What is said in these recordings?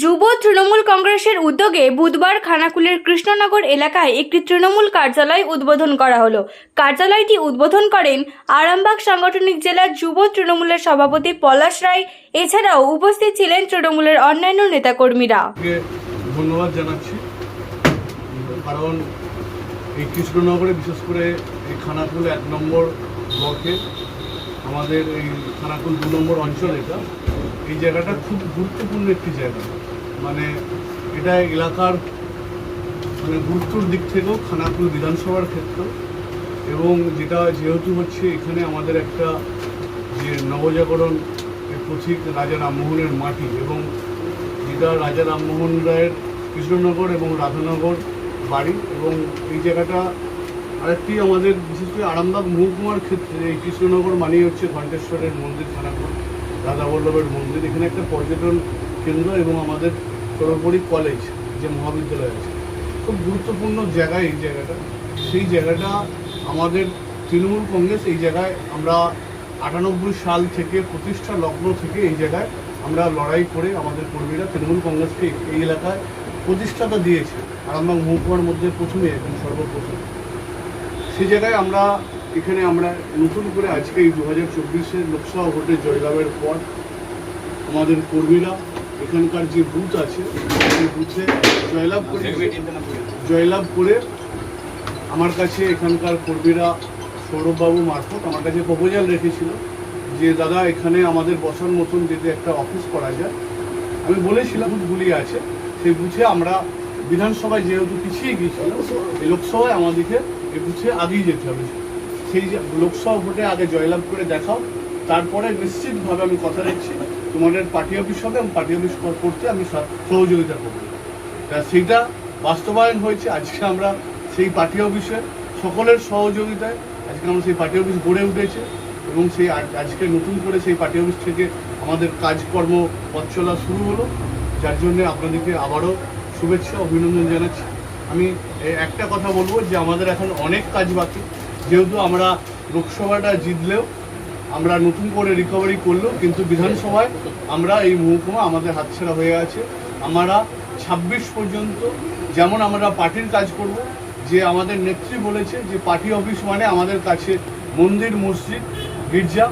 যুব তৃণমূল কংগ্রেসের উদ্যোগে বুধবার খানাকুলের কৃষ্ণনগর এলাকায় একটি তৃণমূল কার্যালয় উদ্বোধন করা হলো। কার্যালয়টি উদ্বোধন করেন আরামবাগ সাংগঠনিক জেলার যুব তৃণমূলের সভাপতি পলাশ রায়। এছাড়াও উপস্থিত ছিলেন তৃণমূলের অন্যান্য নেতাকর্মীরা। ধন্যবাদ জানাচ্ছি। কারণ এই কৃষ্ণনগরে বিশেষ করে এই খানাকুল এক নম্বর ব্লকে আমাদের এই খানাকুল দু নম্বর অঞ্চল এটা। এই জায়গাটা খুব গুরুত্বপূর্ণ একটি জায়গা। মানে এটা এলাকার মানে গুরুত্বর দিক থেকেও খানাকুল বিধানসভার ক্ষেত্র। এবং যেটা যেহেতু হচ্ছে এখানে আমাদের একটা যে নবজাগরণ প্রতীক রাজা রামমোহনের মাটি এবং যেটা রাজা রামমোহন রায়ের কৃষ্ণনগর এবং রাধানগর বাড়ি এবং এই জায়গাটা আরেকটি আমাদের বিশেষ করে আরামবাগ মহকুমার ক্ষেত্রে এই কৃষ্ণনগর মানেই হচ্ছে ঘণ্টেশ্বরের মন্দির, খানাপুর, রাধা বল্লভের মন্দির। এখানে একটা পর্যটন কেন্দ্র এবং আমাদের সর্বোপরি কলেজ যে মহাবিদ্যালয় আছে, খুব গুরুত্বপূর্ণ জায়গা এই জায়গাটা। সেই জায়গাটা আমাদের তৃণমূল কংগ্রেস এই জায়গায় আমরা আটানব্বই সাল থেকে প্রতিষ্ঠা লগ্ন থেকে এই জায়গায় আমরা লড়াই করে আমাদের কর্মীরা তৃণমূল কংগ্রেসকে এই এলাকায় প্রতিষ্ঠাতা দিয়েছে। আরামবাগ মহকুমার মধ্যে প্রথমে এবং সর্বপ্রথম। সেই জায়গায় আমরা এখানে আমরা নতুন করে আজকে এই দু হাজার চব্বিশের লোকসভা ভোটে জয়লাভের পর আমাদের কর্মীরা এখানকার যে বুথ আছে, সেই বুথে জয়লাভ করে জয়লাভ করে আমার কাছে এখানকার কর্মীরা, সৌরভবাবু মারফত আমার কাছে প্রপোজাল রেখেছিল যে, দাদা, এখানে আমাদের বসার মতন যদি একটা অফিস করা যায়। আমি বলেছিলাম বুথগুলি আছে। সেই বুথে আমরা বিধানসভায় যেহেতু পিছিয়ে গিয়েছিলাম, এই লোকসভায় আমাদেরকে এ বুথে আগেই যেতে হবে। সেই লোকসভা ভোটে আগে জয়লাভ করে দেখাও, তারপরে নিশ্চিতভাবে আমি কথা দিচ্ছি। তোমাদের পার্টি অফিস হবে এবং পার্টি অফিস করতে আমি সহযোগিতা করব। তা সেইটা বাস্তবায়ন হয়েছে। আজকে আমরা সেই পার্টি অফিসে সকলের সহযোগিতায় আজকে আমরা সেই পার্টি অফিস গড়ে উঠেছে এবং সেই আজকে নতুন করে সেই পার্টি অফিস থেকে আমাদের কাজকর্ম পথ চলা শুরু হলো। যার জন্য আপনাদেরকে আবারও শুভেচ্ছা, অভিনন্দন জানাচ্ছি। আমি একটা কথা বলব যে আমাদের এখন অনেক কাজ বাকি। যেহেতু আমরা লোকসভাটা জিতলেও আমরা নতুন করে রিকভারি করল, কিন্তু বিধানসভায় আমরা এই মহকুমা আমাদের হাতছাড়া হয়ে আছে। আমরা ছাব্বিশ পর্যন্ত যেমন আমরা পার্টির কাজ করব, যে আমাদের নেত্রী বলেছে যে পার্টি অফিস মানে আমাদের কাছে মন্দির, মসজিদ, গির্জা,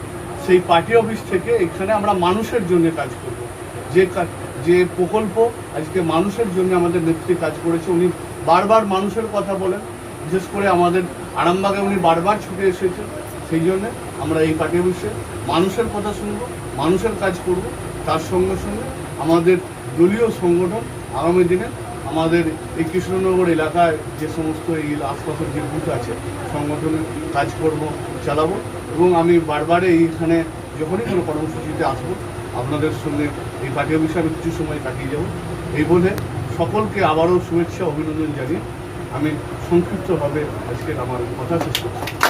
সেই পার্টি অফিস থেকে এখানে আমরা মানুষের জন্য কাজ করব। যে যে প্রকল্প আজকে মানুষের জন্য আমাদের নেত্রী কাজ করেছে, উনি বারবার মানুষের কথা বলেন। বিশেষ করে আমাদের আরামবাগে উনি বারবার ছুটে এসেছে সেই জন্য আমরা এই অফিসে মানুষের কথা শুনব, মানুষের কাজ করব। তার সঙ্গে সঙ্গে আমাদের দলীয় সংগঠন আগামী দিনে আমাদের এই কৃষ্ণনগর এলাকায় যে সমস্ত এই আশপাশের যে বুথ আছে, সংগঠনের কাজকর্ম চালাবো এবং আমি বারবারে এইখানে যখনই কোনো কর্মসূচিতে আসব, আপনাদের সঙ্গে এই পার্টি অফিসে আমি কিছু সময় কাটিয়ে যাব। এই বলে সকলকে আবারও শুভেচ্ছা, অভিনন্দন জানিয়ে আমি সংক্ষিপ্তভাবে আজকের আমার কথা শেষ করছি।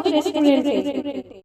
রেস্টুরেন্টে